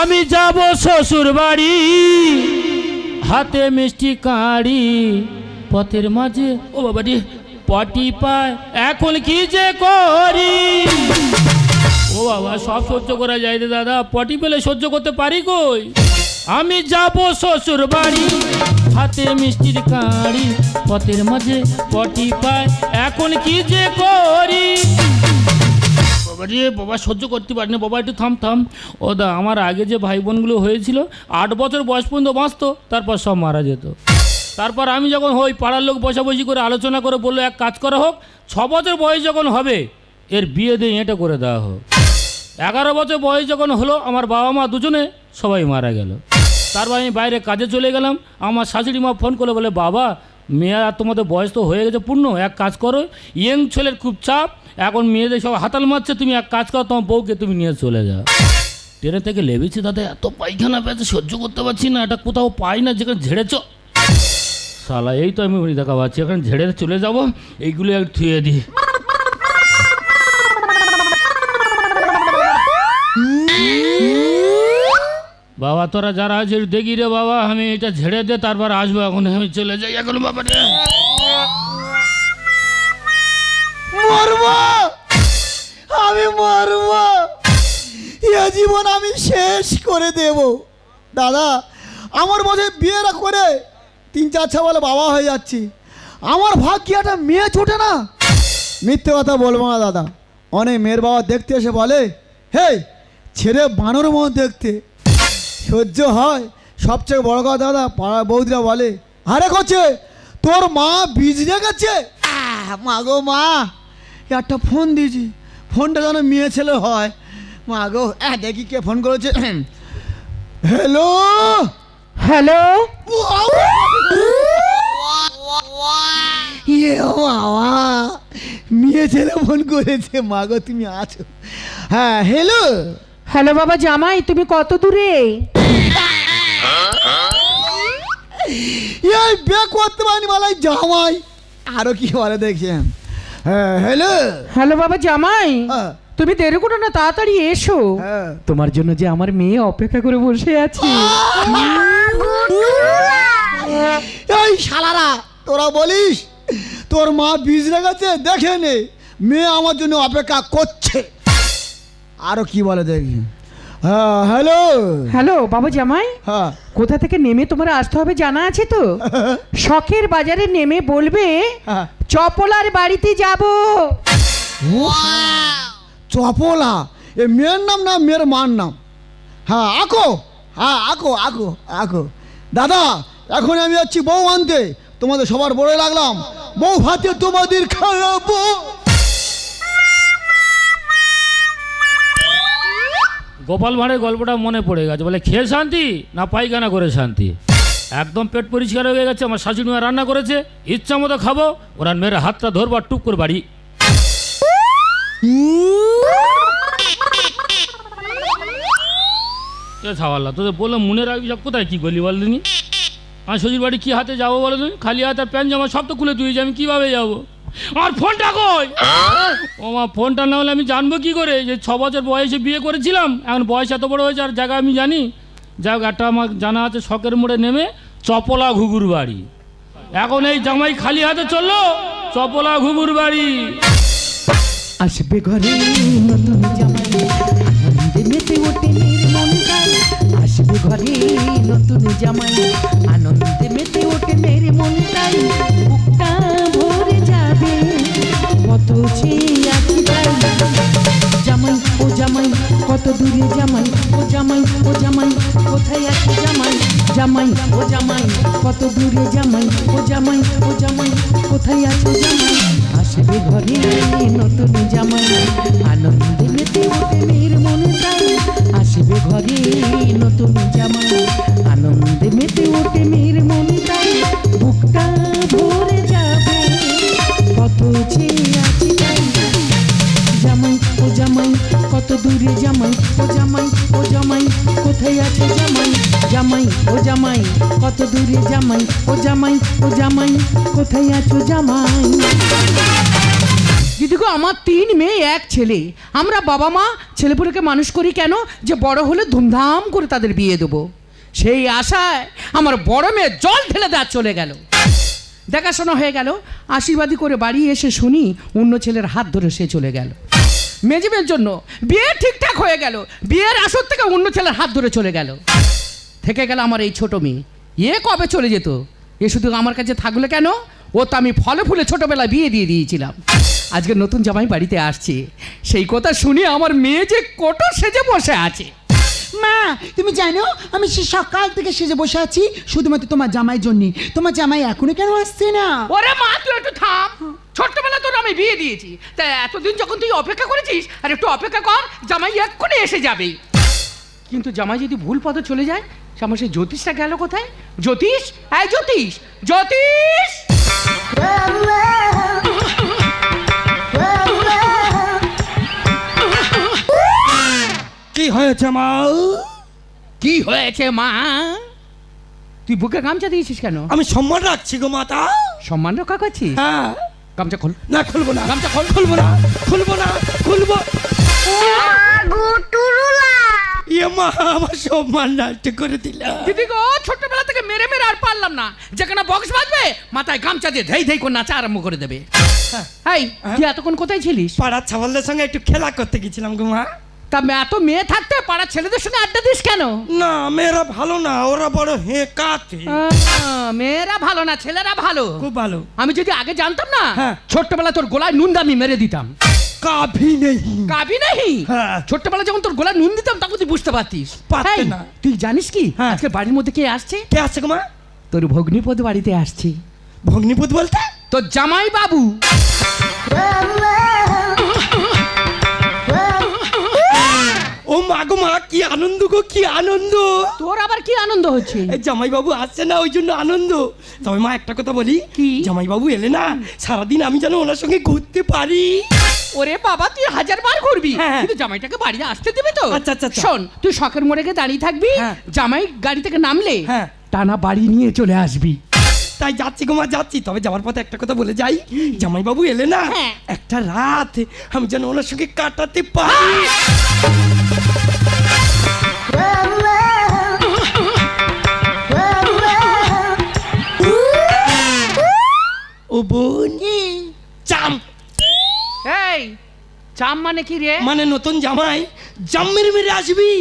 আমি যাব শ্বশুর বাড়ি হাতে মিষ্টি কাঁড়ি, পথের মাঝে, ও বাবা রে পটি পায়, এখন কি যে করি? ও বাবা, সব সহ্য করা যায় রে দাদা, পটি পেলে সহ্য করতে পারি কই? আমি যাব শ্বশুর বাড়ি হাতে মিষ্টির কাঁড়ি, পথের মাঝে পটি পায়, এখন কি যে করি? রে বাবা সহ্য করতে পারিনি। বাবা একটু থাম থাম। ও দা, আমার আগে যে ভাই বোনগুলো হয়েছিল, আট বছর বয়স পর্যন্ত বাঁচতো, তারপর সব মারা যেত। তারপর আমি যখন হই পাড়ার লোক বসাবসি করে আলোচনা করে বলল, এক কাজ করা হোক, ছ বছর বয়স যখন হবে, এর বিয়ে দিয়ে এটা করে দেওয়া হোক। এগারো বছর বয়স যখন হলো, আমার বাবা মা দুজনে সবাই মারা গেল। তারপর আমি বাইরে কাজে চলে গেলাম। আমার শাশুড়ি মা ফোন করে বলে, বাবা, মেয়ে আর তোমাদের বয়স তো হয়ে গেছে পূর্ণ, এক কাজ করো, ইয়ং ছেলের খুব চাপ এখন মেয়েদের সব হাতাল মারছে, তুমি এক কাজ করো, তোমার বউকে তুমি নিয়ে চলে যাও। ট্রেনে থেকে লেবেছি, দাদা, এত পায়খানা পেয়েছে, সহ্য করতে পারছি না, এটা কোথাও পাই না, যেখানে ঝেড়েছ। শালা, এই তো আমি দেখা পাচ্ছি, এখানে ঝেড়ে চলে যাব, এইগুলো একটু থুয়ে দিই। বাবা, তোরা যারা আছে দেখি রে বাবা, আমি এটা ঝেড়ে দে, তারপর আসব, এখন আমি চলে যাই, এখন বাবা রে। মরব। আমি মরব। এ জীবন আমি শেষ করে দেব। দাদা, আমার বছর বিয়েরা করে তিন চার ছা বলে বাবা হয়ে যাচ্ছি। আমার ভাগ্যে একটা মেয়ে ছোটে না। মিথ্যে কথা বলব না, দাদা। অনেক মেয়ের বাবা দেখতে এসে বলে হে ছেড়ে বানর মতো দেখতে। সহ্য হয়। সবচেয়ে বড় কথা, দাদা পাড়া বৌদিরা বলে, আরে করছে তোর মা বীজ রেখেছে? মা গো মা। একটা ফোন দিয়েছি। ফোনটা যেন মেয়ে ছেলে হয়। মা গো হ্যাঁ দেখি কে ফোন করেছে। হ্যালো? হ্যালো? ইয়ে বাবা মেয়ে ছেলে ফোন করেছে। মা গো তুমি আছো। হ্যাঁ হ্যালো? হ্যালো বাবা জামাই তুমি কত দূরে? এই বে করতে পারিনি মালাই জামাই। আরও কি বলে দেখছেন হ্যাঁ হ্যালো। হ্যালো বাবা জামাই। তুমি দেরি করো না তাড়াতাড়ি এসো। হ্যাঁ। তোমার জন্য যে আমার মেয়ে অপেক্ষা করে বসে আছে। এই শালারা তোরা বলিস? তোর মা বীজ রেখেছে দেখে নে। মেয়ে আমার জন্য অপেক্ষা করছে। আরও কি বলে দেখি। হ্যালো। হ্যালো বাবা জামাই হ্যাঁ। কোথা থেকে নেমে তোমার আসতে হবে জানা আছে তো? শখের বাজারে নেমে বলবে হ্যাঁ। চপলার বাড়িতে যাব। চপলা? এ মেয়ের নাম না মেয়ের মার নাম? হ্যাঁ আকো। হ্যাঁ আকো আকো আকো। দাদা এখন আমি যাচ্ছি বউ আনতে। তোমাদের সবার বড় লাগলাম বউ ভাতে তোমাদের খাওয়াবো। গোপাল ভাঁড়ের গল্পটা মনে পড়ে গেছে। বলে, খেয়ে শান্তি না পায়খানা করে শান্তি? একদম পেট পরিষ্কার হয়ে গেছে, আমার শাশুড়ি মা রান্না করেছে, ইচ্ছা মতো খাব, ওরা মেয়ের হাতটা ধরবো আর টুক করে বাড়ি। ছাওয়াল্লা তোদের বললাম মনে রাখবি সব, কোথায় কি করলি বল দিনি? আমার শ্বশুর বাড়ি কি হাতে যাব বলো তুমি? খালি হাতে প্যান্ট জামা সব তো খুলে তুই আমি কীভাবে যাব? আমার ফোনটা কই? ও আমার ফোনটা না হলে আমি জানব কি করে? যে ছ বছর বয়সে বিয়ে করেছিলাম এখন বয়স এত বড় হয়েছে আর জায়গা আমি জানি। যাক একটা আমার জানা আছে শখের মোড়ে নেমে চপলা ঘুঘুর বাড়ি। এখন এই জামাই খালি হাতে চলল চপলা ঘুঘুর বাড়ি। আসবে ঘরে নতুন জামাই আনন্দে মেতে ওঠে মেরে আসবে ঘরে নতুন জামাই আনন্দে মেতে ওঠে মেরে মনটাই বুকটা চেয়ে আছি তাই জামাই, ও জামাই, কত দূরে জামাই, ও জামাই ও জামাই, কোথায় আছে জামাই? জামাই, ও জামাই, কত দূরে জামাই, ও জামাই ও জামাই, কোথায় আছে জামাই? আসবে ঘরে নতুন জামাই। আনন্দে মেতে ওঠে মেয়ের মনে তাই আসবে ঘরে নতুন জামাই। আনন্দে মেতে ওঠে মেয়ের মনে তাই জামাই, ও জামাই ও জামাই, কোথায় আছো জামাই? দিদি গো, আমার তিন মেয়ে, এক ছেলে। আমরা বাবা মা ছেলেপুলেকে মানুষ করি কেন? যে বড় হলে ধুমধাম করে তাদের বিয়ে দেবো। সেই আশায় আমার বড় মেয়ে জল ঢেলে দেওয়া চলে গেল। দেখাশোনা হয়ে গেল। আশীর্বাদী করে বাড়ি এসে শুনি অন্য ছেলের হাত ধরে সে চলে গেল। মেজিমের জন্য বিয়ে ঠিকঠাক হয়ে গেল। বিয়ের আসর থেকে অন্য ছেলের হাত ধরে চলে গেল। থেকে গেল আমার এই ছোট মেয়ে। এ কবে চলে যেত? এ শুধু আমার কাছে থাকলে কেন? ও তো আমি ফলে ফুলে ছোটোবেলায় বিয়ে দিয়ে দিয়েছিলাম। আজকে নতুন জামাই বাড়িতে আসছে। সেই কথা শুনে আমার মেয়ে যে কোটো সেজে বসে আছে। মা তুমি জানো আমি সে সকাল থেকে সেজে বসে আছি শুধুমাত্র তোমার জামাই জন্য। তোমার জামাই এখনও কেন আসছে না? ওরে মা তুই একটু থাম। ছোট্টবেলা তোর আমি বিয়ে দিয়েছি। তা এতদিন যখন তুই অপেক্ষা করেছিস আর একটু অপেক্ষা কর জামাই এক্ষুনি এসে যাবে। কিন্তু জামাই যদি ভুল পথে চলে যায় আমার সেই জ্যোতিষটা গেল কোথায়? জ্যোতিষ? এই জ্যোতিষ! জ্যোতিষ! কি হয়েছে মা? কি হয়েছে মা? তুই বুকে গামছা দিয়েছিস কেন? আমি সম্মান রাখছি গো মাতা। সম্মান রক্ষা করছিস? হ্যাঁ। গামছা খোল। না খুলবো না। গামছা খোল। খুলবো না খুলবো না খুলবো। ইয়ে মা আমার সম্মান নষ্ট করে দিলা দিদি গো ছোট্টবেলা থেকে মেরে মেরে আর পারলাম না যেখানে বক্স বাজবে মাথায় গামছা দিয়ে ধেই ধেই করে নাচা আরম্ভ করে দেবে এই তুই এতক্ষণ কোথায় ছিলিস পাড়ার ছাওয়ালদের সঙ্গে একটু খেলা করতে গেছিলাম গো মা তা এত মেয়ে থাকতে পাড়ার ছেলেদের সঙ্গে আড্ডা দিস কেন না মেয়েরা ভালো না ওরা বড় হেঁকাতে মেয়েরা ভালো না ছেলেরা ভালো খুব ভালো আমি যদি আগে জানতাম না। ছোট্টবেলা তোর গোলায় নুন দামি মেরে দিতাম কাভি নেই। কাভি নেই? হ্যাঁ। ছোট্টবেলা যখন তোর গলা নুন দিতাম তখন তুই বুঝতে পারতিস। পারতে না। তুই জানিস কি? হ্যাঁ। আজকে বাড়ির মধ্যে কে আসছে? কে আসছে গো মা? তোর ভগ্নিপদ বাড়িতে আসছে। ভগ্নিপদ বলতে? তোর জামাই বাবু ও মা কি আনন্দ গো কি আনন্দ তোর আবার কি আনন্দ হচ্ছে এই জামাইবাবু আসছে না ওই জন্য আনন্দ তবে মা একটা কথা বলি কি? জামাইবাবু এলে না সারাদিন আমি যেন ওনার সঙ্গে ঘুরতে পারি ওরে বাবা তুই হাজার বার ঘুরবি হ্যাঁ। কিন্তু জামাইটাকে বাড়ি আসতে দেবে তো আচ্ছা, আচ্ছা, আচ্ছা। শোন তুই শখের মোড়ে গিয়ে দাঁড়িয়ে থাকবি হ্যাঁ। জামাই গাড়ি থেকে নামলে হ্যাঁ। টানা বাড়ি নিয়ে চলে আসবি তাই যাচ্ছি গো মা যাচ্ছি। তবে যাওয়ার পথে একটা কথা বলে যাই। জামাইবাবু এলে না? হ্যাঁ। একটা রাত আমি যেন ওনার সঙ্গে কাটাতে পারি। ও বোন। চাম। এই চাম মানে কি রে? মানে নতুন জামাই। জাম মেরে মেরে আসবি।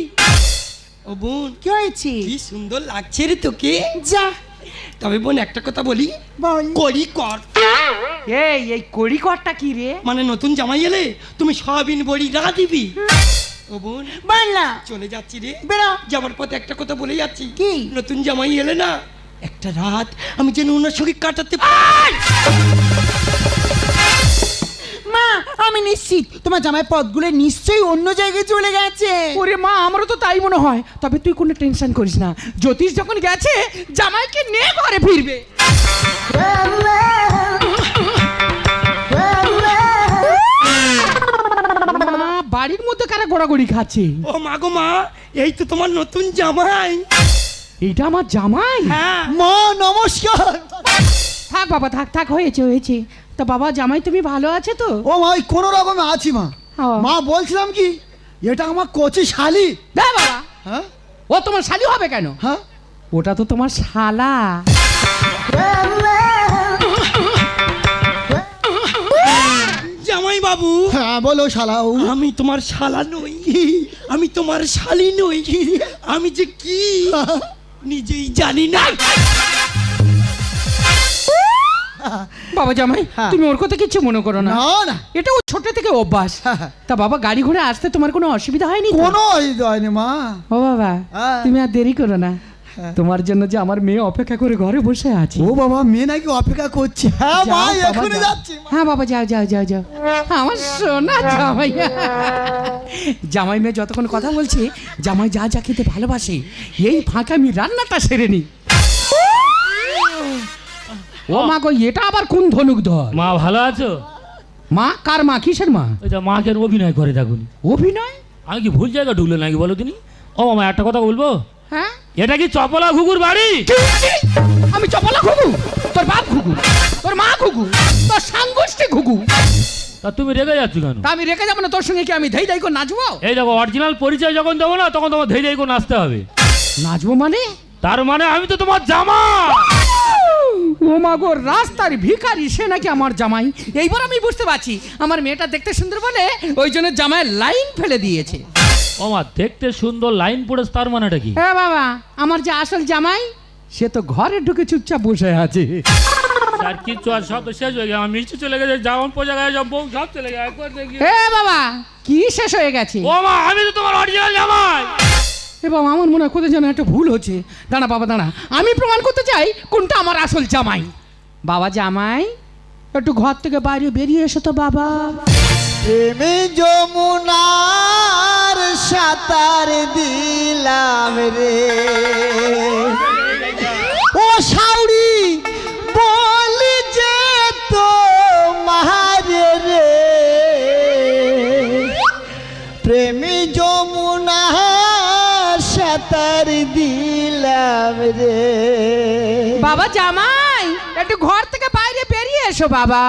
ও বোন। কি হয়েছে? কি সুন্দর লাগছে রে তোকে। যা। তবে বোন একটা কথা বলি? বল। করি কর এই এই কড়িকরটা কি রে? মানে নতুন জামাই এলে তুমি সয়াবিন বড়ি রা দিবি। ও বোন বাংলা না। চলে যাচ্ছি রে। বেড়া যাবার পথে একটা কথা বলে যাচ্ছি। কি? নতুন জামাই এলে না একটা রাত আমি যেন ওনার সঙ্গে কাটাতে পারি আমি নিশ্চিত তোমার জামাই পদগুলো নিশ্চয়ই অন্য জায়গায় চলে গেছে। ওরে মা আমারও তো তাই মনে হয়। তবে তুই কোনো টেনশন করিস না। জ্যোতিষ যখন গেছে জামাইকে নিয়ে ঘরে ফিরবে। মা, বাড়ির মধ্যে কারা গোড়াগড়ি খাচ্ছে? ও মা গো মা এই তো তোমার নতুন জামাই। এইটা আমার জামাই? হ্যাঁ। মা নমস্কার। থাক বাবা থাক থাক হয়েছে হয়েছে। তা বাবা জামাই তুমি ভালো আছে তো? ও মা ওই কোনো রকমে আছি মা। মা বলছিলাম কি এটা আমার কচি শালি। দে বাবা। হ্যাঁ? ও তোমার শালি হবে কেন? হ্যাঁ? ওটা তো তোমার শালা। জামাই বাবু। হ্যাঁ বলো শালাও। আমি তোমার শালা নই। আমি তোমার শালি নই। আমি যে কি নিজেই জানি না। বাবা জামাই হ্যাঁ। তুমি ওর কথা কিচ্ছু মনে করো না না এটা ও ছোট থেকে অভ্যাস হ্যাঁ, হ্যাঁ। তা বাবা গাড়ি ঘোড়ে আসতে তোমার কোনো অসুবিধা হয়নি কোনো অসুবিধা হয়নি মা ও বাবা। তুমি আর দেরি করো না। তোমার জন্য যে আমার মেয়ে অপেক্ষা করে ঘরে বসে আছে ও বাবা মেয়ে নাকি অপেক্ষা করছে হ্যাঁ মা এখনই যাও। যাচ্ছি। হ্যাঁ বাবা যাও যাও যাও যাও আমার সোনা জামাই জামাই মেয়ে যতক্ষণ কথা বলছে জামাই যা যা খেতে ভালোবাসে এই ফাঁকে আমি রান্নাটা সেরে নি ও মা গো এটা আবার কোন ধনুক ধর মা ভালো আছো? মা কার মা কিসের মা? ওই তো মা কেন অভিনয় করে থাকুন অভিনয়? আমি কি ভুল জায়গা ঢুকলো নাকি বলো তুমি? ও মামা একটা কথা বলব? হ্যাঁ? এটা কি চপলা ঘুঘুর বাড়ি? আমি চপলা ঘুঘু? তোর বাপ ঘুঘু? তোর মা ঘুঘু? তোর সাংগোষ্ঠী ঘুঘু? তা তুমি রেগে যাচ্ছ কেন? তা আমি রেখে যাব না তোর সঙ্গে কি আমি ধেই ধেই করে নাচবো? এই দেখো অরিজিনাল পরিচয় যখন দেবো না তখন তোমার ধৈর্য করে নাচতে হবে। নাচবো মানে? তার মানে আমি তো তোমার জামা! ও মা গো রাস্তার ভিখারি সে নাকি আমার জামাই? এইবার আমি বুঝতে পারছি আমার মেয়েটা দেখতে সুন্দর বলে ওই জন্য জামাই লাইন ফেলে দিয়েছে। ও মা দেখতে সুন্দর লাইন পড়েছে তার মানেটা কি? হ্যাঁ বাবা আমার যে আসল জামাই সে তো ঘরে ঢুকে চুপচাপ বসে আছে। আর কিচ্ছু আর সব তো শেষ হয়ে গেছে আমার মিষ্টি চলে গেছে যেমন পোজা গেছে সব বউ সব চলে গেছে একবার দেখি। বাবা কি শেষ হয়ে গেছে? ও মা আমি তো তোমার অরিজিনাল জামাই। এ বাবা আমার মনে হয় কোথায় যেন একটা ভুল হচ্ছে। দাঁড়া বাবা দাঁড়া। আমি প্রমাণ করতে চাই কোনটা আমার আসল জামাই। বাবা জামাই একটু ঘর থেকে বাইরে বেরিয়ে এসো তো বাবা। প্রেমে যমুনার সাঁতার দিলাম রে। ও সাউরি রে বাবা জামাই একটু ঘর থেকে বাইরে বেরিয়ে এসো বাবা।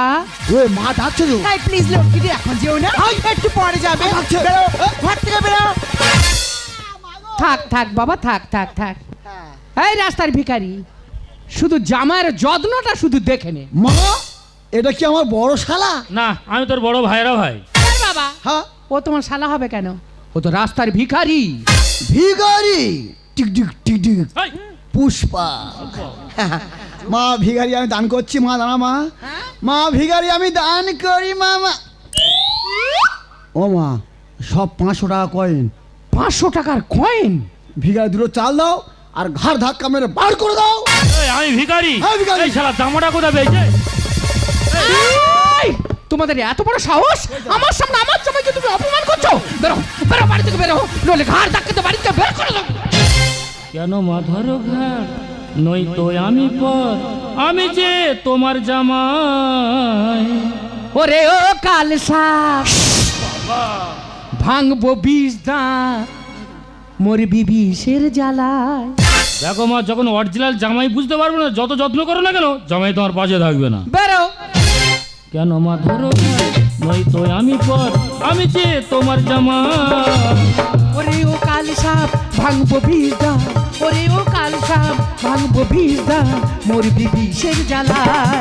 ওই মা ডাকছে তো। এই প্লিজ লক্ষ্মীটি এখন যেও না। ওই একটু পরে যাবে। বেরো, ঘর থেকে বেরো। থাক থাক বাবা থাক থাক থাক। এই রাস্তার ভিখারি শুধু জামাইয়ের যত্নটা শুধু দেখে নে। মা এটা কি আমার বড় শালা? না আমি তোর বড় ভাইরা ভাই। বাবা হ্যাঁ। ও তোমার শালা হবে কেন? ও তো রাস্তার ভিখারি। ভিখারি? টিক টিক টিক টিক। পুষ্পা। মা ভিখারি আমি দান করছি মা দাঁড়া মা। মা ভিখারি আমি দান করি মা মা ও মা সব পাঁচশো টাকা কয়েন। পাঁচশো টাকার কয়েন? ভিখারি দুটো চাল দাও আর ঘাড় ধাক্কা মেরে বার করে দাও। আমি ভিখারি। হ্যাঁ, ভিখারি। এই শালা জামাটা কোথায় পেয়েছে? তোমাদের এত বড় সাহস? আমার সামনে আমার জামাইকে তুমি অপমান করছ? বেরো বেরো বাড়ি থেকে বেরো। নইলে ঘাড় ধাক্কাতে বাড়ি থেকে বের করে দাও কেন মাধর ঘাট? নই তো আমি পর আমি যে তোমার জামাই। ওরে ও কাল সাপ। ভাঙবো বিষ দাঁত মরবি বিষের জ্বালায়। দেখো মা যখন অরিজিনাল জামাই বুঝতে পারবে না যত যত্ন করো না কেন জামাই তোমার পাশে থাকবে না। বেরো। কেন মা ধরো নই তো আমি পর আমি যে তোমার জামাই। ওরে ও কাল সাপ ভাঙবো বিষ দাঁত ওরে ও কাল সাপ ভাঙবো দাঁত মরবি বিষের জ্বালায়।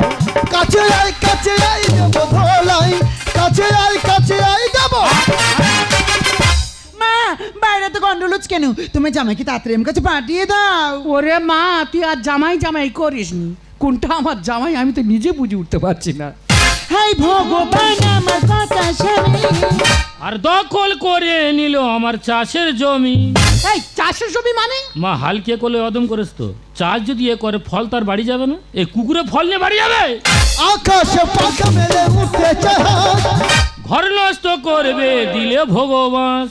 কাছে আয় কাছে আয় দেবো ধলাই। কাছে আয় কাছে আয় দেবো মা বাইরে তো গন্ডল কেন? তুমি জামাইকে তাড়াতাড়ি আমার কাছে পাঠিয়ে দাও। ওরে মা তুই আর জামাই জামাই করিস নি কোনটা আমার জামাই আমি তো নিজে বুঝে উঠতে পারছি না। হাই ভগবান আমার কথা আর দখল করে নিল আমার চাষের জমি। এই চাষের জমি মানে? মা হালকে করলে অদম করেছ তো? চাষ যদি এ করে ফল তার বাড়ি যাবে না? এই কুকুরে ফল নিয়ে বাড়ি যাবে? আকাশে পাখা মেলে উঠতে ঘর নষ্ট করবে দিলে ভগবান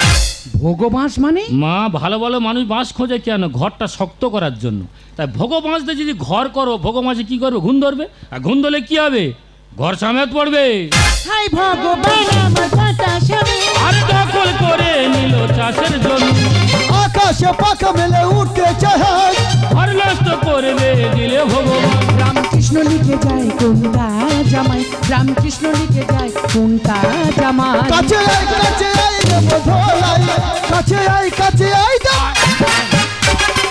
ভগবাস মানে? মা ভালো ভালো মানুষ বাঁশ খোঁজে কেন? ঘরটা শক্ত করার জন্য। তাই ভোগ বাঁশতে যদি ঘর করো ভোগ মাসে কি করবে? ঘুম ধরবে? আর ঘুম ধরলে কি হবে? ঘর সামেত পড়বে। হাই ভগবান আমার কথা স্বামী আর দখল করে নিল চাষের জমি। আকাশে পাখা মেলে উঠতে চায়। নষ্ট করবে দিলে ভগবান। রামকৃষ্ণ লিখে যায় কোনটা জামাই? রামকৃষ্ণ লিখে যায় কোনটা জামাই? কাছে আয় কাছে আয় দেবো ধলাই কাছে আয় কাছে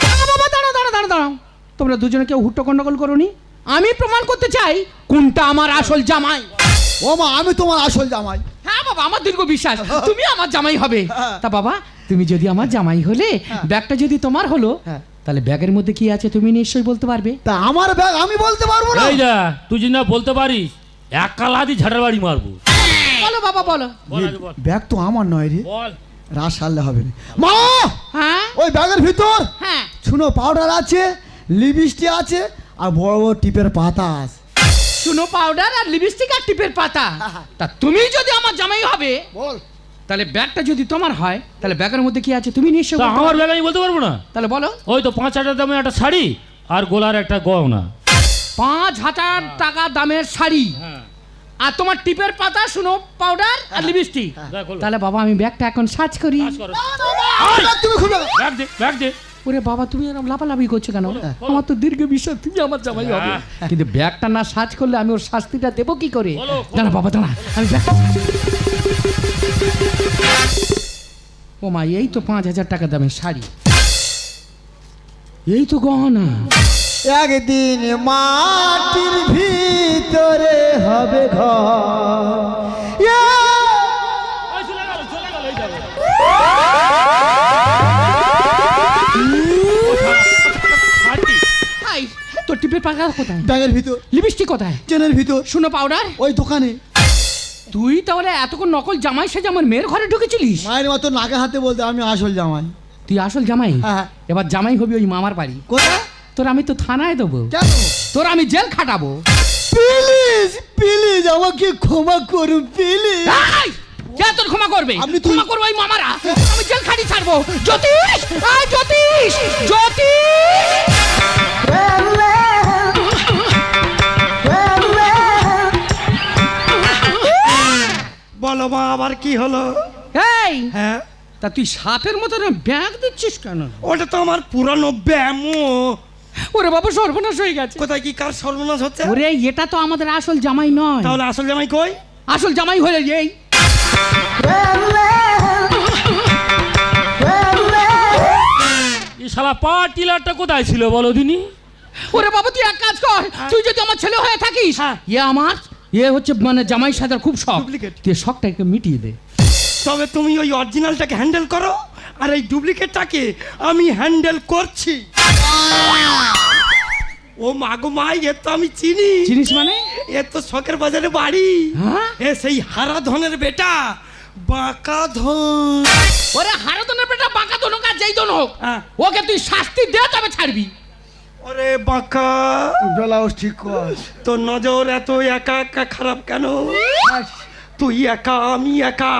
দাঁড়া বাবা দাঁড়া দাঁড়া দাঁড়া দাঁড়াও। তোমরা দুজনে কেউ হুট্টো গন্ডগোল করোনি? আমি প্রমাণ করতে চাই কোনটা আমার আসল জামাই। ও মা আমি তোমার আসল জামাই। হ্যাঁ বাবা আমার দীর্ঘ বিশ্বাস। তুমি আমার জামাই হবে। তা বাবা তুমি যদি আমার জামাই হলে ব্যাগটা যদি তোমার হলো হ্যাঁ। তাহলে ব্যাগের মধ্যে কি আছে তুমি নিশ্চয়ই বলতে পারবে? তা আমার ব্যাগ আমি বলতে পারব না। এই যা তুই যদি না বলতে পারিস এক কালাদি ঝাড়ার বাড়ি মারবো। বলো বাবা বলো। বল আগে বল। ব্যাগ তো আমার নয় রে। বল। রাস সারলে হবে না। মা! হ্যাঁ? ওই ব্যাগের ভিতর! হ্যাঁ। শুনো পাউডার আছে লিপস্টিক আছে আর বড় বড় টিপের পাতা আছে। শুনো পাউডার আর লিপস্টিক আর টিপের পাতা। তা তুমি যদি আমার জামাই হবে বল। তাহলে ব্যাগটা যদি তোমার হয় তাহলে ব্যাগের মধ্যে কি আছে? তুমি নিশ্চয় আমার ব্যাগ আমি বলতে পারব না? তাহলে বলো। ওই তো পাঁচ হাজার দামে একটা শাড়ি আর গোলার একটা গহনা পাঁচ হাজার টাকা দামের শাড়ি। হ্যাঁ। আর তোমার টিপের পাতা শুনো পাউডার আর লিপস্টিক তাহলে বাবা আমি ব্যাগটা এখন সার্চ করি। তুমি খুলে ব্যাগ দে ব্যাগ দে। ওরে বাবা তুমি এরকম লাফালাফি করছ কেন? আমার তো দীর্ঘ বিশ্বাস তুমি আমার জামাই হবে। কিন্তু ব্যাগটা না সাজ করলে আমি ওর শাস্তিটা দেবো কি করে? বলো, দাঁড়া বাবা দাঁড়া। আমি ব্যাগটা ও মা এই তো পাঁচ হাজার টাকা দামের শাড়ি। এই তো গহনা। একদিন মাটির ভিতরে হবে ঘর। তোর টিপের পাকা কোথায়? ব্যাগের ভিতর। লিপস্টিক কোথায়? চেনের ভিতর। শুনো পাউডার। ওই দোকানে। তুই তাহলে এতক্ষণ নকল জামাই সেজে আমার মেয়ের ঘরে ঢুকেছিলিস? মায়ের মতো নাকে হাতে বলতে আমি আসল জামাই। তুই আসল জামাই? হ্যাঁ। এবার জামাই হবি ওই মামার বাড়ি। কোথায়? তোর আমি তো থানায় দেবো। কেন? তোর আমি জেল খাটাবো। প্লিজ প্লিজ আমাকে ক্ষমা করুন প্লিজ। এই! কে তোর ক্ষমা করবে? আপনি তুই- ক্ষমা করব ওই মামারা। আমি জেল খাটি ছাড়বো। জ্যোতিষ এই জ্যোতিষ জ্যোতিষ। মা আবার কি হলো? এই! হ্যাঁ? তা তুই সাপের মতন ব্যাগ দিচ্ছিস কেন? ওটা তো আমার পুরানো ব্যামো ওরে বাবা সর্বনাশ হয়ে গেছে। কোথায় কি কার সর্বনাশ হচ্ছে? ওরে এটা তো আমাদের আসল জামাই নয়। তাহলে আসল জামাই কই? আসল জামাই হলে এই। এই শালা পা টিলারটা কোথায় ছিল বলো দিনি? ওরে বাবা তুই এক কাজ কর। তুই যদি আমার ছেলে হয়ে থাকিস হ্যাঁ। এ আমার এ হচ্ছে মানে জামাই সাদার খুব শখ। Duplicate। তুই শখটা মিটিয়ে দে। তবে তুমি ওই অরিজিনালটাকে হ্যান্ডেল করো আর এই ডুপ্লিকেটটাকে আমি হ্যান্ডেল করছি। ও মাগো মাই এ তো আমি চিনি। চিনিস মানে? এ তো শখের বাজারে বাড়ি। হ্যাঁ? এ সেই হারা ধনের বেটা বাঁকা ধন ওরে হারতনের বেটা বাঁকা দোনো কাজ যেই দোনো হোক হ্যাঁ। ওকে তুই শাস্তি দে তবে ছাড়বি। ওরে বাঁকা। ব্লাউজ ঠিক কর। তোর নজর এত একা একা খারাপ কেন? তুই একা আমি একা।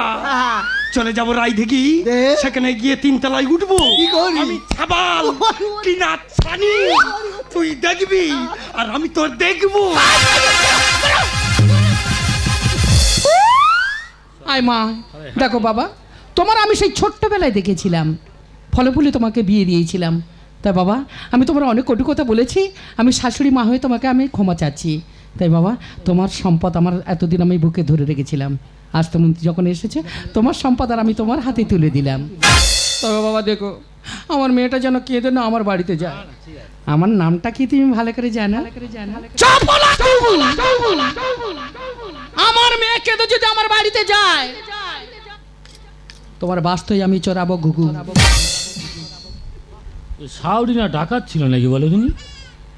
চলে যাব রাই দেখি। সেখানে গিয়ে তিন তলায় উঠবো আমি ছাবাল। কি না ছানি। তুই দেখবি। আর আমি তোর দেখব। আয় মা দেখো বাবা তোমার আমি সেই ছোট্টবেলায় দেখেছিলাম। ফলে ফুলে তোমাকে বিয়ে দিয়েছিলাম। তাই বাবা আমি তোমার অনেক কটু কথা বলেছি আমি শাশুড়ি মা হয়ে তোমাকে আমি ক্ষমা চাচ্ছি। তাই বাবা তোমার সম্পদ আমার এতদিন আমি বুকে ধরে রেখেছিলাম। আজ তো মন্ত্রী যখন এসেছে তোমার সম্পদ আর আমি তোমার হাতে তুলে দিলাম। তবে বাবা দেখো আমার মেয়েটা যেন কেঁদে না আমার বাড়িতে যায়। আমার নামটা কি তুমি ভালো করে জানো। আমার মেয়ে কেঁদে যদি আমার বাড়িতে যায়। তোমার বাস্তই আমি চড়াবো ঘুঘু। সাউরি না ডাকাত ছিল নাকি বলো দিনি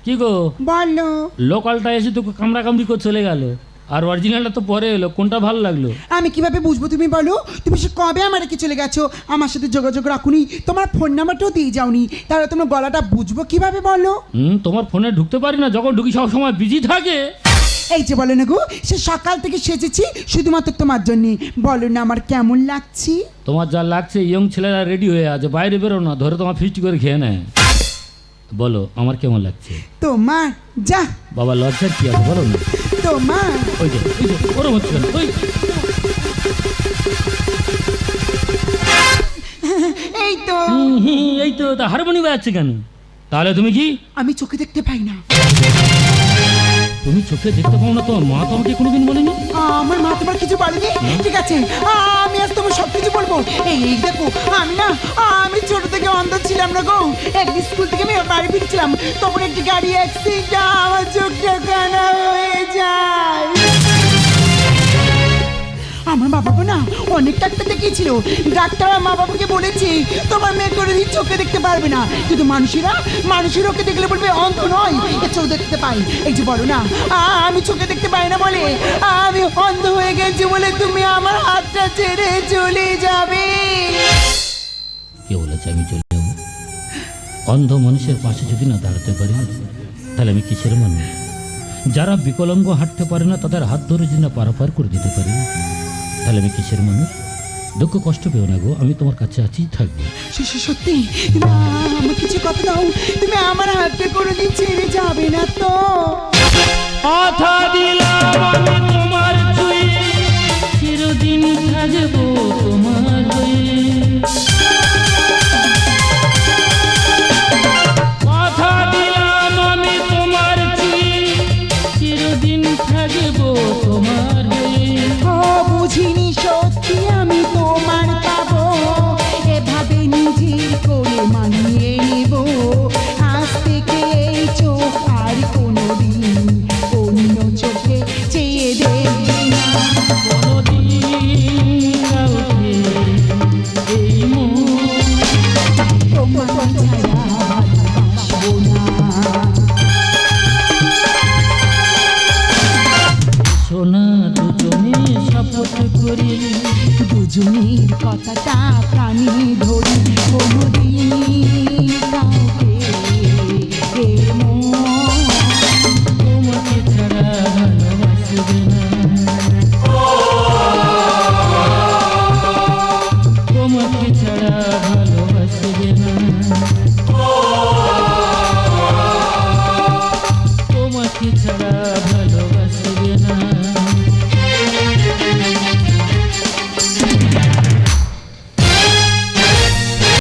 কি গো? বলো। লোকালটা এসে তো কামড়া কামড়ি করে চলে গেল। আর অরিজিনালটা তো পরে এলো কোনটা ভালো লাগল? আমি কীভাবে বুঝব তুমি বলো? তুমি সে কবে আমার রেখে চলে গেছো? আমার সাথে যোগাযোগ রাখুনি। তোমার ফোন নাম্বারটাও দিয়ে যাওনি। তাহলে তোমার গলাটা বুঝব কীভাবে বলো? হুম তোমার ফোনে ঢুকতে পারি না যখন ঢুকি সব সময় বিজি থাকে। এই যে বলো না গো সে সকাল থেকে সেজেছি শুধুমাত্র তোমার জন্য বলো না আমার কেমন লাগছে? তোমার যা লাগছে ইয়ং ছেলেরা রেডি হয়ে আছে বাইরে বেরো না ধরে তোমার ফিস্ট করে খেয়ে নেয় বলো আমার কেমন লাগছে? তোমার যা। বাবা লজ্জার কি আছে বলো না। তোমার। ওই যে ওই যে ওরম হচ্ছে? ওই। এই তো। এই তো তা হারমোনি বাজাচ্ছে কেন? তাহলে তুমি কি? আমি চোখে দেখতে পাই না। তুমি চোখে দেখতে পাও না তোমার মা তোমাকে কোনোদিন বলেনি? আমার মা তোমার কিছু বলেনি? ঠিক আছে আমি আজ তোমার সব কিছু বলব। এই এই দেখো আমি না আমি ছোট থেকে অন্ধ ছিলাম না গো। একদিন স্কুল থেকে আমি বাড়ি ফিরছিলাম তখন একটি গাড়ি অ্যাক্সিডেন্ট আমার চোখটা কানা হয়ে যায়। আমার মা, বাবা না অনেক ডাক্তার দেখিয়েছিল। ডাক্তার মা বাবাকে বলেছে, তোমার মেয়ে করে দিন চোখে দেখতে পারবে না। কিন্তু মানুষেরা, মানুষের ওকে দেখলে বলবে, অন্ধ নয়, এ চোখ দেখতে পাই এই যে বলো না আমি চোখে দেখতে পাই না বলে আমি অন্ধ হয়ে গেছি বলে তুমি আমার হাতটা ছেড়ে চলে যাবে। কে বলেছে আমি চলে যাব? অন্ধ মানুষের পাশে যদি না দাঁড়াতে পারি, তাহলে আমি কিসের মানুষ? যারা বিকলাঙ্গ হাঁটতে পারে না, তাদের হাত ধরে যদি না পারাপার করে দিতে পারি তাহলে আমি কিসের মানুষ? দুঃখ কষ্ট পেও না গো আমি তোমার কাছে আছি থাকব। সত্যি? আমার কিছু কথা দাও। তুমি আমার হাতে করে দিন ছেড়ে যাবে না তো। কথা দিলাম আমি তোমার চিরদিন থাকব তোমার জমির কথাটা